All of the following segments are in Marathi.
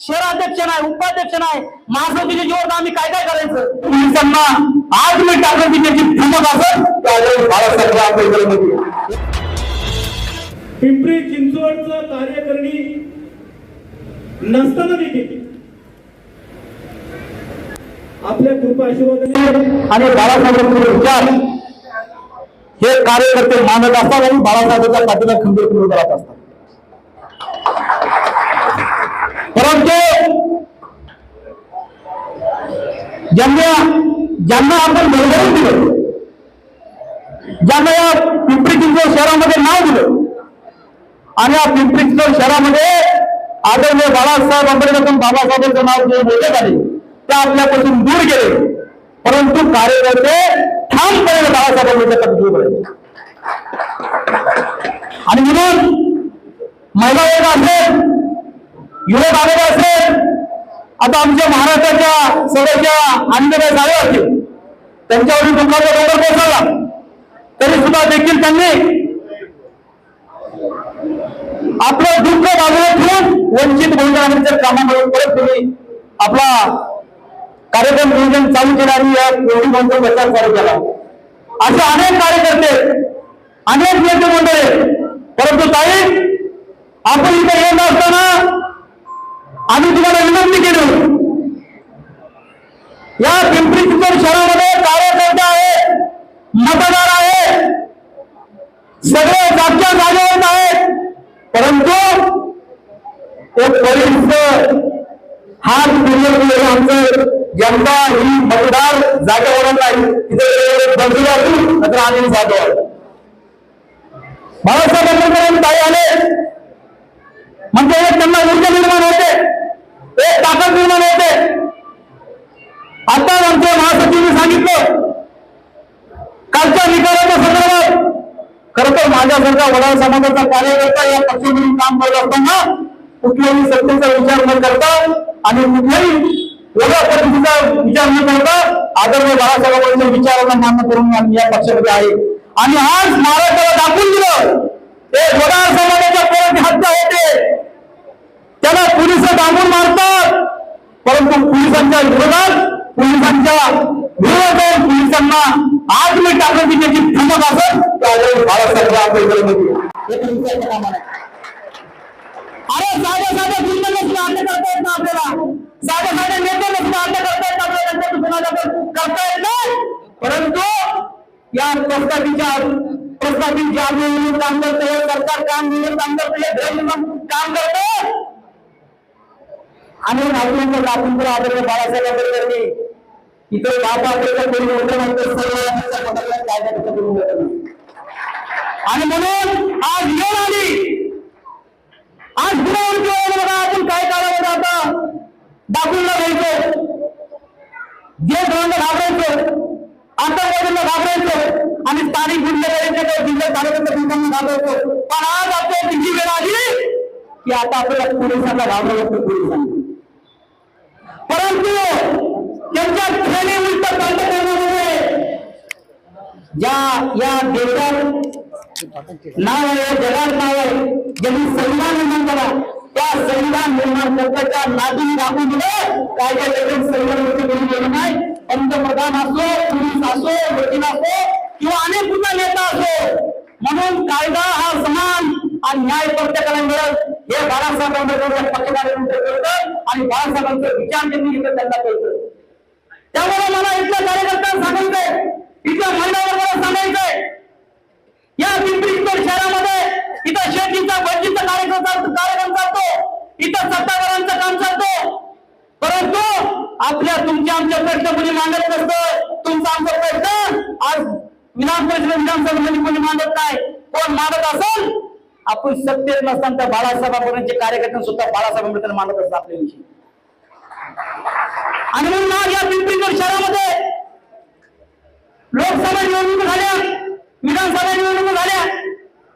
शहराध्यक्ष नाही उपाध्यक्ष नाही. महासभेच्या जीवन आम्ही काय काय करायचं? पोलिसांना आज मी असेल त्यावेळेस बाळासाहेब आंबेडकरांमध्ये पिंपरी चिंचवडचं कार्यकर्णी नसताना देखील आपल्या कृपा आशीर्वादाने आणि बाळासाहेबांचे विचार हे कार्यकर्ते मानत असतात आणि बाळासाहेबांच्या पाठीला खंबीर उभे राहत असतात परंतु ज्यांना ज्यांना आपण भरभरून दिलं ज्यांना या पिंपरी चिंचवड शहरामध्ये नाव दिलं आणि या पिंपरी चिंचवड शहरामध्ये आदरणीय बाळासाहेब आंबेडकर बाबासाहेबांचं नाव जे बोलत आले ते आपल्यापासून दूर गेले परंतु कार्यकर्ते ठामपणे बाळासाहेबांच्या कधी उभे राहिले. आणि म्हणून महिला वर्ग असेल युवक आलेले असेल आता आमच्या महाराष्ट्राच्या सगळ्याच्या अन्नदाय झाले होते. त्यांच्यावरील दुःखाचा डोंगर कोसळला. तरी सुद्धा देखील त्यांनी आपलं दुःख बाजूला ठेवून वंचित बहुजनाच्या कामामध्ये परत तुम्ही आपला कार्यक्रम नियोजन चालू केला आणि या कोविड मंत्र प्रचार चालू केला. असे अनेक कार्यकर्ते अनेक नेते मंडळी परंतु ताई आपण इथे येत असताना आम्ही तुम्हाला विनंती केली. या पिंपरी चिंचवड शहरामध्ये कार्यकर्ते आहे मतदार आहे. सगळे जागच्या जागेवर आहेत. परंतु एक पोलीस हात फिरवलेलं आमचं. यंदा ही मतदार जागेवर नाही. तिथे बंधू असू तर आम्ही जागेवर. बाळासाहेब आंबेडकर ताई आले. म्हणजे एक त्यांना ऊर्जा निर्माण होते. एक ताकद निर्माण होते. आता आमच्या महासचिवांनी सांगितलं कालच्या निकालाच्या संदर्भात खरं तर माझ्यासारखा वडाळ समाजाचा कार्यकर्ता या पक्षामधून काम करत असताना कुठल्याही सत्तेचा विचार न करता आणि कुठल्याही वेगळ्या पद्धतीचा विचार न करता आदरणीय बाळासाहेबांच्या विचारांना मान्य करून या पक्षामध्ये आहे. आणि आज महाराष्ट्राला दाखवून दिलं ते वडाळ समाजाच्या पोराची हत्या होते. त्याला पोलीस दाबून मारतात परंतु पोलिसांच्या विरोधात पोलिसांच्या विरोधात जाऊन पोलिसांना आज मी टाकण्याची त्याची भूमक असेल त्यावेळेस बाळासाहेब आंबेडकरांमध्ये हे तर विचारायचं कामा नाही. अरे साध्या साध्या गुंडांना सुद्धा हत्या करता येत ना आपल्याला साध्या साध्या नेत्यांना सुद्धा हत्या करता येत आपल्याला त्यांच्यातून गुन्हा करता येत नाही परंतु या प्रस्तावित प्रस्तावित जे आंदोलन काम करतं हे सरकार काम नियम काम करतं हे धर्म काम करतं आणि नागरिकांना आपण आदरणीय बाळासाहेब आंबेडकरांनी इथे बाबा आंबेडकर कोणी होतं नंतर सर्व कायदा करून आणि म्हणून आज येऊन आली. आज गुन्हा बघा आपण काय करायचं आता दाखवून घ्यायचो. जे धोरण आता आतंकवाद्यांना घाबरायचं आणि स्थानिक गुंडगारीचे जिल्हा तालुक्याच्या गुंडांना पण आज आपल्या तिची वेळ आली की आता आपल्याला पोलिसांना घाबरायचं पोलिसांना. परंतु त्यांच्या खेळणे उलट बंद करण्यामुळे ज्या या देशात नाव आहे जगात नाव आहे ज्यांनी संविधान निर्माण करा त्या संविधान निर्माण करताच्या नादी दाखवून दिलं कायद्या लगेच संविधानावरती कोणी गेलं नाही. पंतप्रधान असो पोलीस असो वकील असो किंवा अनेक कुठला नेता असो म्हणून कायदा हा समान आणि न्याय प्रत्येकाला मिळत हे बाळासाहेब आंबेडकर कळतं आणि बाळासाहेबांचं विचार त्यांनी इथं त्यांना कळतं त्यामुळे मला इथल्या कार्यकर्त्यांना सांगायचंय इथल्या महिला मला सांगायचंय. या पिंपरी चिंचवड शहरामध्ये इथं शेतीचा वंचितचा कार्यक्रम कार्यक्रम चालतो. इथं सत्ताधारांचं काम चालतो. परंतु आपल्या तुमच्या आमच्या प्रश्न कोणी मांडत नसतं तुमचा आमचा प्रश्न आज विधान परिषद विधानसभेमध्ये कोणी मांडत नाही. कोण मांडत असेल? आपण सत्तेत नसताना त्या बाळासाहेब आंबेडकरांचे कार्यकर्ते सुद्धा बाळासाहेब आंबेडकर मानत असतात आपल्याविषयी आणि म्हणून आज या पिंपरीगड शहरामध्ये लोकसभा निवडणूक झाल्या विधानसभा निवडणूक झाल्या.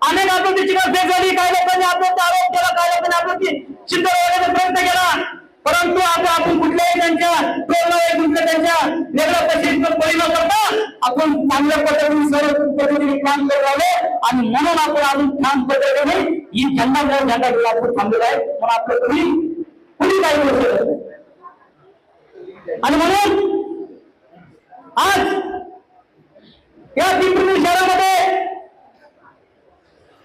अनेक आत्महत्येची फेक झाली काही लोकांनी आत्महत्या आरोप केला काही लोकांनी आत्महत्या सिद्ध प्रयत्न केला. परंतु आता आपण कुठल्याही त्यांच्या प्रेरणा कुठल्या त्यांच्या वेगळ्या पद्धतीचं परिणाम करता आपण चांगल्या पद्धतीने सर्व पद्धतीने काम करत राहिलो आणि म्हणून आपण अजून काम छान पद्धतीने ही झंडा जर झंडा घेऊन आपण थांबलेलो आहे. पण आपलं कुणी कुणी काही करू आणि म्हणून आज या पिंपरी शहरामध्ये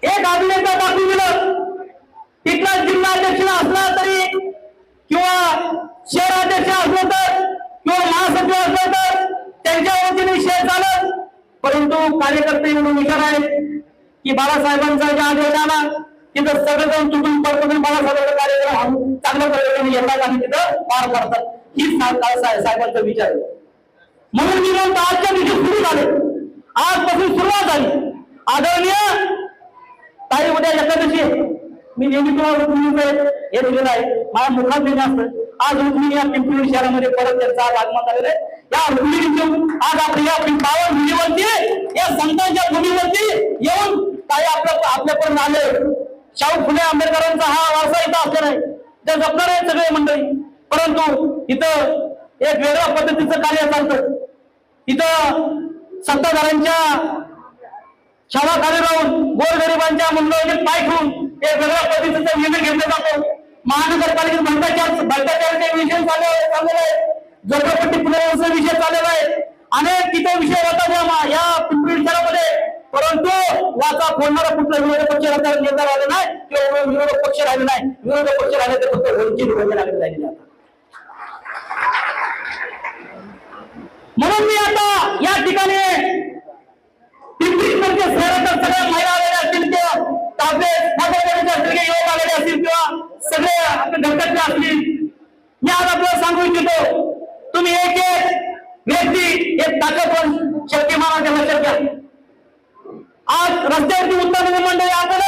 एक अभिनेता दाखवून दिलं. तिथला जिल्हा अध्यक्ष असला तरी किंवा शहराध्यक्ष असलं तर किंवा महासचिव असलं तर त्यांच्या वतीने शेअर चालत. परंतु कार्यकर्ते म्हणून विचार आहेत की बाळासाहेबांचा ज्या आदेश आला तिथं सगळेजण तुटून पडतो बाळासाहेबांचा कार्यक्रम हा चांगल्या प्रकारे येतात आणि तिथं पार पडतात. ही साहेबांचा विचार म्हणून मी म्हणतो आजच्या दिवशी सुरू झाले. आजपासून सुरुवात झाली. आदरणीय काही उद्या एकादशी मी नेहमी तुम्हाला हे दिलेलं आहे. माझ्या मुखात असतं आज रुक्मिणी या पिंपरी शहरामध्ये परत त्यांचं आज आगमन झालेलं आहे. या रुक्मिणीचे आज आपल्या या पिंपावर भूमीवरती या संतांच्या भूमीवरती येऊन काही आपलं आपल्यापर्यंत आले. शाहू फुले आंबेडकरांचा हा वारसा इथं असलेला नाही ते जपणार आहे सगळे मंडळी. परंतु इथं एक वेगळ्या पद्धतीचं कार्य चालतं. इथं सत्ताधाऱ्यांच्या शाळाखाली राहून गोरगरिबांच्या मंडळाचे पाय ठेवून एक वेगळ्या पद्धतीचा निर्णय घेतला जातो. महानगरपालिकेत भ्रष्टाचार भ्रष्टाचाराचे विषय चालू चाललेला आहे. झोपडपट्टी पुनर्वसन विषय चाललेला आहे. अनेक तिथे विषय होतात या या पिंपरी शहरामध्ये परंतु वाचा फोडणारा कुठला विरोधी पक्ष राहता- नेता राहिला नाही किंवा विरोधक पक्ष राहिले नाही. विरोधक पक्ष राहिले तर फक्त वंचित वगैरे लागले राहिलेले म्हणून मी आता या ठिकाणी पिंपरी शहरात सगळे असतील. मी आज आपल्याला सांगू इच्छितो तुम्ही एक एक व्यक्ती एक ताकदवर शक्तिमानाच्या लक्षात घ्या. आज रस्त्यावरती उत्तर मंडळी आपण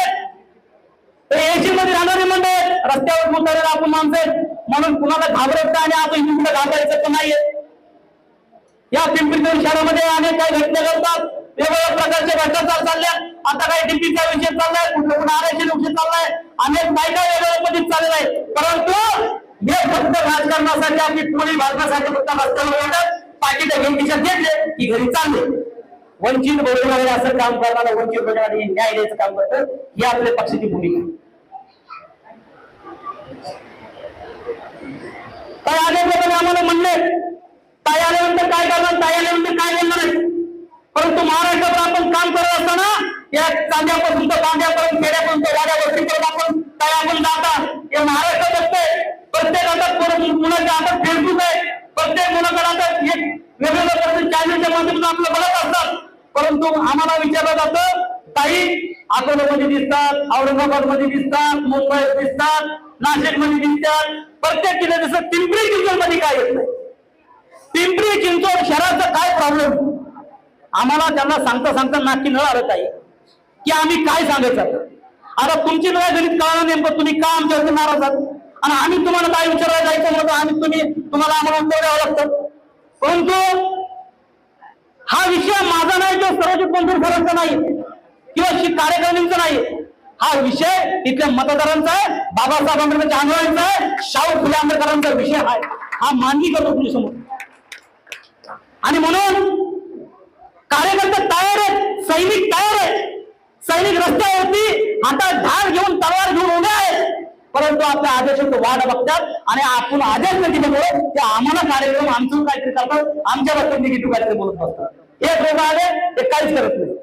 एसी मध्ये राहणारी मंडळ रस्त्यावर उतरलेला आपण माणसं आहेत. म्हणून कुणाला घाबरत आणि आपण इकडे घाबरायचं पण नाहीये. या पिंपरी शहरामध्ये अनेक काही घटना घडतात. वेगवेगळ्या प्रकारचे भ्रष्टाचार चालल्या. आता काही डीपीचा विषय चाललाय कुठलं कुठं आरक्षण विषय चाललाय. अनेक बायका वेगवेगळ्या पद्धतीत चाललेला आहे परंतु हे फक्त राजकारणासाठी आपली पोळी भाजण्यासाठी फक्त राजकारण येतात पाकिट घेऊन खिशात घेतले की घरी चालले. वंचित बहुजनाकडे असं काम करणारा वंचित बहुजनाकडे न्याय द्यायचं काम करतं ही आपल्या पक्षाची भूमिका. आहे. काय आल्याप्रमाणे आम्हाला म्हणले ताई आल्यानंतर काय करणार? ताई आल्यानंतर काय बोलणार आहे? परंतु महाराष्ट्रात आपण काम करत असताना या चांद्यापासून तर कांद्यापर्यंत खेड्यापर्यंत वाड्या वस्तीपर्यंत आपण काय आपण जाता? हे महाराष्ट्रात असते. प्रत्येक आता मुलाच्या हातात फेसबुक आहे. प्रत्येक मुलाकडे आता एक वेगवेगळ्या प्रकारचे चॅनलच्या माध्यमातून आपलं बघत असतात. परंतु आम्हाला विचारलं जातं काही अकोल्यामध्ये दिसतात औरंगाबादमध्ये दिसतात मुंबईत दिसतात नाशिकमध्ये दिसतात. प्रत्येक जिल्ह्यात दिसतात पिंपरी चिंचवडमध्ये काय येत नाही. पिंपरी चिंचवड शहराचा काय प्रॉब्लेम आम्हाला त्यांना सांगता सांगता नाकी नळ आलं काही की आम्ही काय सांगायचं आता? तुमची नळ गणित कळलं नेमकं तुम्ही का आमच्यावरती नाराज आहात? आणि आम्ही तुम्हाला काय विचारायला जायचं म्हणतो? आम्ही तुम्ही तुम्हाला आम्हाला उत्तर द्यावं लागतं. परंतु हा विषय माझा नाही तो सर्वजित बंधू सरांचा नाही. किंवा श्री नाही. हा विषय इथल्या मतदारांचा आहे बाबासाहेब आंबेडकरांच्या आंदोलनाचा आहे शाहू फुले आंबेडकरांचा विषय आहे. हा मानगी करतो तुम्ही समोर आणि म्हणून कार्यकर्ते तयार आहेत सैनिक तयार आहेत. सैनिक रस्त्यावरती आता ढाल घेऊन तलवार घेऊन उभे आहेत. परंतु आपल्या आदेशाचं वाट बघतात आणि आपण आदेश न दिल्यामुळे ते आम्हाला कार्यक्रम आमचं काहीतरी करतात आमच्या बाबतीत निगेटिव्ह काहीतरी बोलत असतात हे लोक आले ते काहीच करत नाही.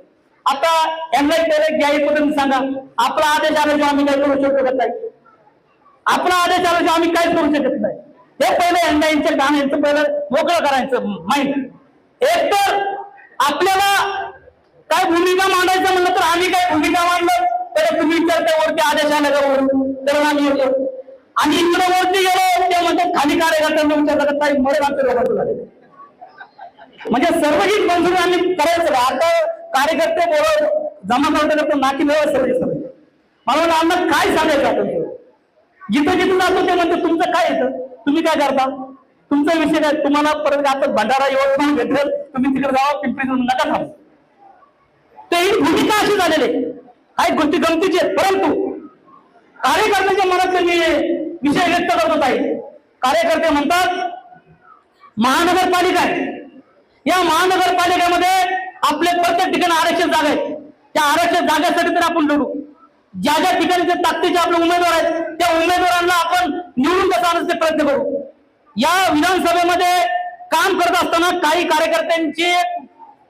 आता यांना एक घ्या पद्धतीने सांगा? आपला आदेश आल्याशिवाय आम्ही काही करू शकत नाही. आपला आदेश आल्याशिवाय आम्ही काहीच करू शकत नाही. हे पहिलं यांना यांचं काम यांचं पहिलं मोकळं करायचं माइंड एक तर आपल्याला काय भूमिका मांडायचं म्हणलं तर आम्ही काय भूमिका मांडलं? तर तुम्ही विचारता वरती आदेश आला का वरून तर आम्ही येतो. आणि इकडे वरती गेलो ते म्हणतात खाली कार्यकर्त्यांना विचारतात काही मरे आमच्या झाले म्हणजे सर्वहित मंजुरी आम्ही करायचं. आता कार्यकर्ते बोलत जमा करता नाकी मिळवत सर्व मला म्हणलं, आम्हाला काय सांगायचं आपण जिथं जिथं जातो ते म्हणते तुमचं काय येतं? तुम्ही काय करता? तुमचा विषय काय? तुम्हाला परत आता भंडारा यवतमाळ भेटेल तुम्ही तिकडे जावा पिंपरी जाऊन नका थांबू. तर ही भूमिका अशी झालेली आहे. काही गोष्टी गमतीची आहेत परंतु कार्यकर्त्याच्या मनातले मी विषय व्यक्त करतो आहे कार्यकर्ते म्हणतात महानगरपालिका आहे. या महानगरपालिकेमध्ये आपले प्रत्येक ठिकाणी आरक्षित जागा आहेत. त्या आरक्षित जागेसाठी तर आपण लढू. ज्या ज्या ठिकाणी जे ताकदीचे आपले उमेदवार आहेत त्या उमेदवारांना आपण निवडून कसा आणण्याचे प्रयत्न करू? या विधानसभेमध्ये काम करत असताना काही कार्यकर्त्यांची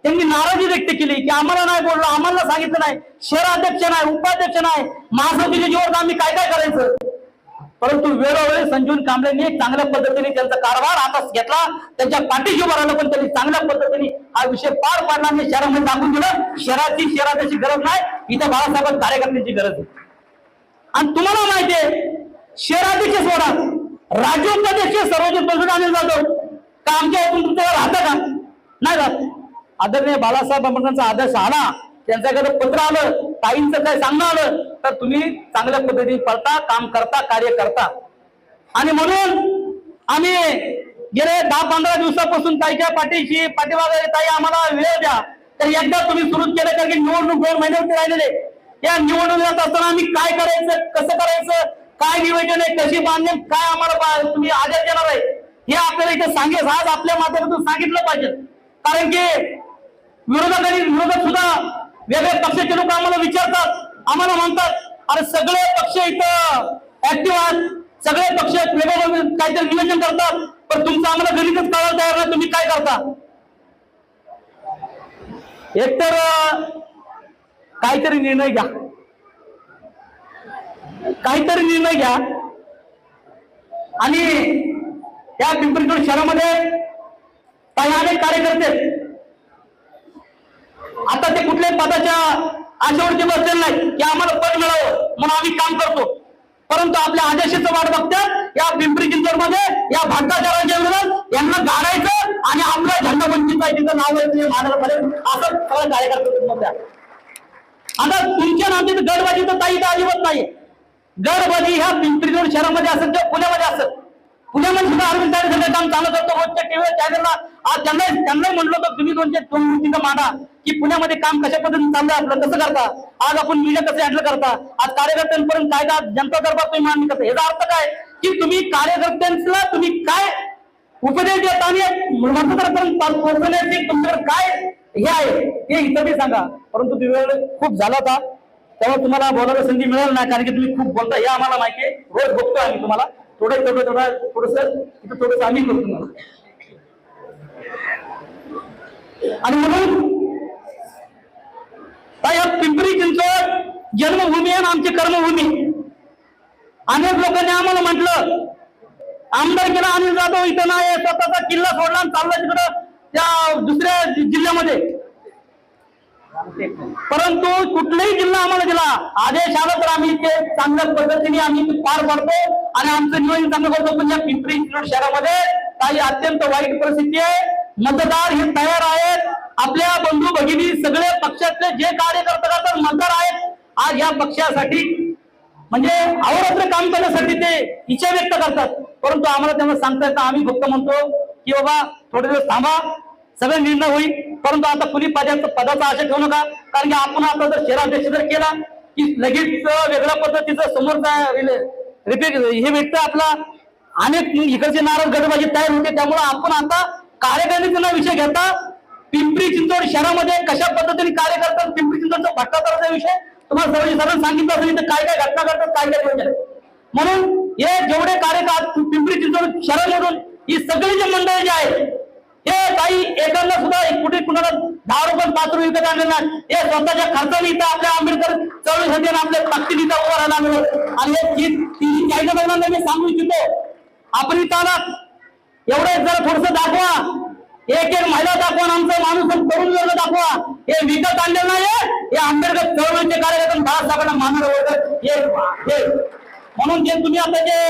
त्यांनी नाराजी व्यक्त केली की आम्हाला नाही बोललो आम्हाला सांगितलं नाही. शहराध्यक्ष नाही उपाध्यक्ष नाही. महासमितीच्या जीवर आम्ही काय काय करायचं? परंतु वेळोवेळी संजीवन कांबळेंनी चांगल्या पद्धतीने त्यांचा कारभार हातात घेतला. त्यांच्या पाठीशी उभा राहिलं पण त्यांनी चांगल्या पद्धतीने हा विषय पार पाडला आणि शहरामध्ये दाखवून दिलं. शहराची शहराची गरज नाही इथं बाळासाहेब कार्यकर्त्यांची गरज आहे. आणि तुम्हाला माहितीये शहराध्यक्ष सोडा. राज्य उपाध्यक्ष सर्वोच्च प्रसिद्ध अनिल जाधव का आमच्या इथून तुमच्याकडे राहतं का नाही राहत आदरणीय बाळासाहेब आंबेडकरांचा आदर्श आला त्यांच्याकडे पत्र आलं ताईंचं काय सांगणं आलं तर तुम्ही चांगल्या पद्धतीने पळता काम करता कार्य करता. आणि म्हणून आम्ही गेले दहा पंधरा दिवसापासून ताईच्या पाठीशी पाठीमागे ताई आम्हाला वेळ द्या. तर एकदा तुम्ही सुरू केलं कारण की निवडणूक दोन महिन्यावरती राहिलेले या निवडणुकीत असताना आम्ही काय करायचं कसं करायचं काय नियोजन आहे कशी बांधणे काय आम्हाला तुम्ही आदेश देणार आहे? हे आपल्याला इथे सांगेल. आज आपल्या माध्यमातून सांगितलं पाहिजे. कारण की विरोधकांनी विरोधक सुद्धा वेगळ्या पक्षाचे लोक आम्हाला विचारतात. आम्हाला म्हणतात अरे सगळे पक्ष इथं ऍक्टिव्ह आहेत. सगळे पक्ष वेगवेगळे काहीतरी नियोजन करतात. पण तुमचं आम्हाला गणितच कळायला तयार नाही. तुम्ही काय करता? एकतर काहीतरी निर्णय घ्या. काहीतरी निर्णय घ्या. आणि या पिंपरी शहरामध्ये काही अनेक कार्यकर्ते आता ते कुठल्याही पदाच्या आशेवरती बसलेले नाही की आम्हाला पद मिळावं म्हणून आम्ही काम करतो. परंतु आपल्या आदेशाचं वाट बघतात या पिंपरी चिंचवडमध्ये या भ्रष्टाचाराच्या विरोधात यांना गाडायचं आणि आपला झेंडा वंचित तिथं नाव आहे मानायला पाहिजे. असं सगळं कार्यकर्ते आता तुमच्या नात्यात गडबाजी तर ताई तर अजिबात नाही गडबाजी ह्या पिंपरी रोड शहरामध्ये असेल किंवा पुण्यामध्ये असेल. पुण्यामध्ये सुद्धा अरविंद साहेब सगळं काम चालू करतो. रोजच्या टीव्ही चॅनलला आज त्यांना त्यांनाही म्हणलो तर तुम्ही दोनशे दोन मिनिटं मांडा की पुण्यामध्ये काम कशा पद्धतीने चाललं आपलं कसं करता? आज आपण मीडिया कसं हॅडल करता? आज कार्यकर्त्यांपर्यंत कायदा जनता दरबार तुम्ही मांडणी करता याचा अर्थ काय? की तुम्ही कार्यकर्त्यांना तुम्ही काय उपदेश देता आणि मतदारांपर्यंत तुमच्याकडे काय हे आहे हे इथं सांगा. परंतु वेळ खूप झाला होता. तेव्हा तुम्हाला बोलायला संधी मिळेल नाही कारण की तुम्ही खूप बोलता. हे आम्हाला माहिती आहे. रोज बघतोय आम्ही तुम्हाला. थोडं थोडं थोडा थोडस इथं थोडस आम्ही करतो आणि म्हणून ताई, या पिंपरी चिंचवड जन्मभूमी आहे आणि आमची कर्मभूमी. अनेक लोकांनी आम्हाला म्हटलं आमदार केला अनिल जाधव इथं नाही स्वतःचा किल्ला सोडला आणि चालला तिकडं त्या दुसऱ्या जिल्ह्यामध्ये. परंतु कुठलाही जिल्हा आम्हाला दिला. आदेश आला तर आम्ही ते चांगल्या पद्धतीने आम्ही पार पाडतो. आणि आमचं नियोजन चांगलं करतो. पण या पिंपरी चिंचवड शहरामध्ये काही अत्यंत वाईट परिस्थिती आहे. मतदार हे तयार आहेत. आपल्या बंधू भगिनी सगळे पक्षातले जे कार्यकर्ते करतात मतदार आहेत. आज या पक्षासाठी म्हणजे अहोरात्र काम करण्यासाठी ते इच्छा व्यक्त करतात. परंतु आम्हाला त्यांना सांगता येतं आम्ही फक्त म्हणतो की बाबा थोडे दिवस थांबा. सगळे निर्णय होईल. परंतु आता कुणी पदाचा पदाचा आशा ठेवू नका. कारण की आपण आता जर शहराध्यक्ष जर केला की लगेच वेगळ्या पद्धतीचं समोर रिपीट हे भेटतं आपला. अनेक इकडचे नाराज गटबाजी तयार होते त्यामुळे आपण आता कार्यकारिणीचा विषय घेता. पिंपरी चिंचवड शहरामध्ये कशा पद्धतीने कार्य करतात पिंपरी चिंचवडचा भ्रष्टाचाराचा विषय तुम्हाला सर्व सर्व सांगितलं असेल तर काय काय घटना करतात काय काय योजना म्हणून हे जेवढे कार्यकाळ पिंपरी चिंचवड शहरामधून ही सगळी जी मंडळी जी आहेत हे काही एकांना सुद्धा एक कुठे कुणाला दहा रुपये पाच रुपये विकत आणले नाही. हे स्वतःच्या खर्चाने इथं आपल्या आंबेडकर चळवळीसाठी आणि आपल्या ताकदीने इथं उभं राहायला मिळत आणि हे काही मी सांगू इच्छितो आपण इथं आलात एवढं जरा थोडस दाखवा. एक एक महिला दाखवा आमचा आमचं माणूस आणि तरुण वर्ग दाखवा. हे विकत आणले नाही हे आंबेडकर चळवळीचे कार्यकर्ते बाळासाहेबांना मानणार वगैरे हे म्हणून जे तुम्ही आता जे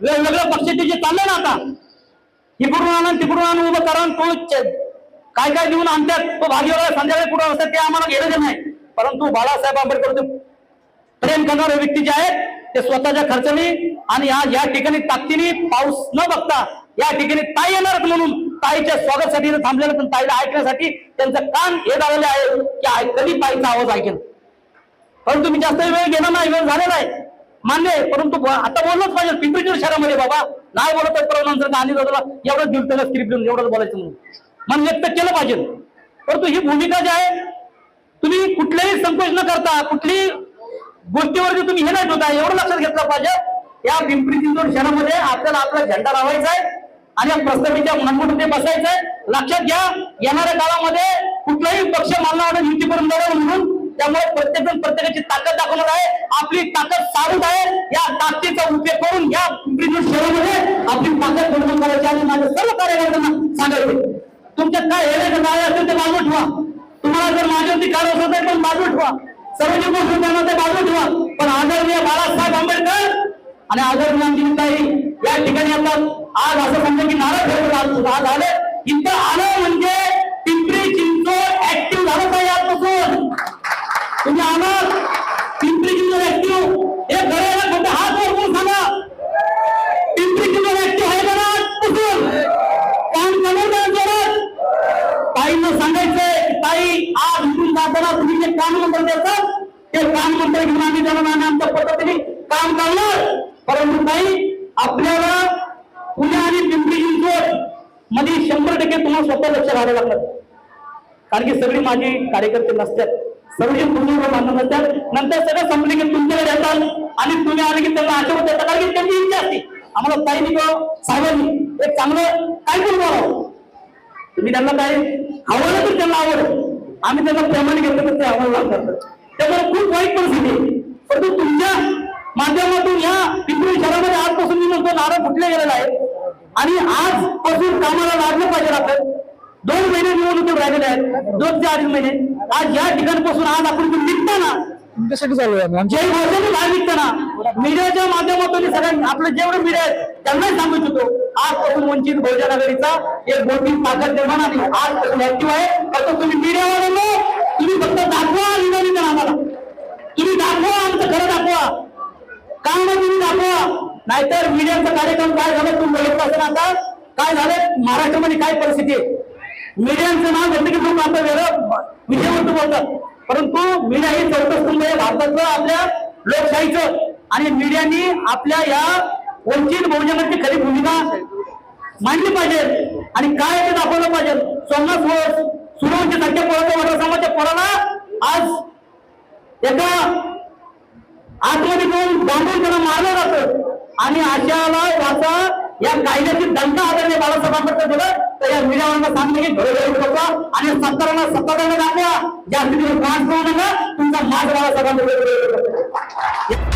वेगवेगळ्या पक्षाचे जे चालले ना आता इकडून आणून तिकडून आणून उभं करा आणि तो काय काय देऊन आणतात? तो भाजीवाला संध्याकाळी कुठं असतात ते आम्हाला घेणं नाही. परंतु बाळासाहेब आंबेडकर प्रेम करणारे व्यक्ती जे आहेत ते स्वतःच्या खर्चाने आणि या या ठिकाणी ताकदीने पाऊस न बघता या ठिकाणी ताई येणार म्हणून ताईच्या स्वागतासाठी थांबलेलं पण ताईला ऐकण्यासाठी त्यांचं कान हे झालेलं आहे की कधी ताईचा आवाज ऐकेल? परंतु मी जास्त वेळ घेणार नाही वेळ झालेला आहे. मान्य आहे परंतु आता बोललंच पाहिजे पिंपरी शहरामध्ये बाबा. नाही बोलत आहे परवा आणि दादाला एवढंच दिलं त्याला स्क्रिप्ट देऊन एवढंच बोलायचं म्हणून. मन व्यक्त केलं पाहिजे. परंतु ही भूमिका जी आहे तुम्ही कुठल्याही संकोच न करता कुठलीही गोष्टीवरती तुम्ही हे नाही ठेवता एवढं लक्षात घेतलं पाहिजे. या पिंपरी चिंचवड शहरामध्ये आपल्याला आपला झेंडा लावायचा आहे आणि या प्रस्तावित मनमुठे बसायचंय लक्षात घ्या येणाऱ्या काळामध्ये कुठलाही पक्ष मानला आणि युती करून म्हणून त्यामुळे प्रत्येक जण प्रत्येकाची ताकद दाखवणार आहे. आपली ताकद सारूच आहे. या ताकदीचा उपयोग करून या पिंपरी शहरामध्ये आपली ताकद निर्माण करायची आणि माझ्या सर्व कार्यकर्त्यांना सांगायचे तुमच्यात काय हेरे काय असेल ते बाजू ठेवा. तुम्हाला जर माझ्यावरती काय असत आहे पण बाजू ठेवा. सर्वजी गोष्ट त्यांना ते बाजू ठेवा. पण आदरणीय बाळासाहेब आंबेडकर आणि आदरणीय आमची ताई या ठिकाणी आता आज असं समजा की नाराज ठेवलं आज आले. इथं आलं म्हणजे म्हणजे तुम्ही आलात पिंपरी चिंचवड व्यक्ती हे खरं आहे हात वरून सांगा. पिंपरी चिंचवड व्यक्ती आहे का ना काम करणार का जोरात. ताईंना सांगायचंय ताई आज इथून जाताना तुम्ही जे काम नंबर देतात ते काम नंबर घेऊन आम्ही जाणार आणि आमच्या पद्धतीने काम करणार. परंतु ताई आपल्याला पुणे आणि पिंपरी चिंचवडमध्ये शंभर टक्के तुम्हाला स्वतः लक्ष घालावं लागतं कारण की सगळी माझी कार्यकर्ते नसतात. सर्वजण तुमच्यावर बांधून असतात नंतर सगळं संपले की तुमच्याकडे येतात आणि तुम्ही आले की त्यांना आशीर्वाद देतात. कारण की त्यांची इच्छा असते. आम्हाला काही किंवा साहेबांनी एक चांगलं काय करून बोलावं. तुम्ही त्यांना काय आवडलं तर त्यांना आवड. आम्ही त्यांना प्रेमाने घेतलं तर ते आम्हाला करतात. त्यामुळे खूप वाईट परिस्थिती आहे. परंतु तुमच्या माध्यमातून या पिंपरी शहरामध्ये आजपासून मी म्हणतो नारळ फुटले गेलेला आहे. आणि आजपासून कामाला लागलं पाहिजे आपण दोन महिने निवडणुकीत राहिलेले आहेत. दोन ते अडीच महिने. आज या ठिकाणपासून आज आपण निघताना तुमच्यासाठी चालू आहे आम्ही. आमच्या जे भाषेने बाहेर निघताना मीडियाच्या माध्यमातून सगळ्या आपले जेवढे मीडिया आहेत त्यांनाही सांगू इच्छितो आजपासून वंचित बहुजन आघाडीचा एक मोठी ताकद निर्माण आणि आजपासून ऍक्टिव्ह आहे. फक्त तुम्ही मीडियावाल्यांनो तुम्ही फक्त दाखवा निवडणूक आम्हाला. तुम्ही दाखवा आमचं खरं दाखवा. काम तुम्ही दाखवा. नाहीतर मीडियाचा कार्यक्रम काय झालं तुम्ही बघितलं असेल आता. काय झालं महाराष्ट्रामध्ये काय परिस्थिती आहे? मीडियाचं नाव घेतलं की लोक आता वेगळं विषयावरती बोलतात. परंतु मीडिया हे चौकस्तंभ आहे भारताचं आपल्या लोकशाहीचं आणि मीडियानी आपल्या या वंचित बहुजनाची खरी भूमिका मांडली पाहिजे. आणि काय ते दाखवलं पाहिजे. सोमनाथ सूर्यवंशी सारख्या पोराच्या वडा समाजाच्या पोराला आज एका आतमध्ये घेऊन बांधून त्यांना मारलं जातं. आणि अशाला वाचा या कायद्याची दंका आदरणीय बाळासाहेब आंबेडकर दिलं तर या मीडियावांना सांगणे की घरोघरी बघा आणि सत्तारांना सत्तारांना घातल्या जास्ती दिवस त्रास करू नका तुमचा माझ बाळासाहेब आंबेडकर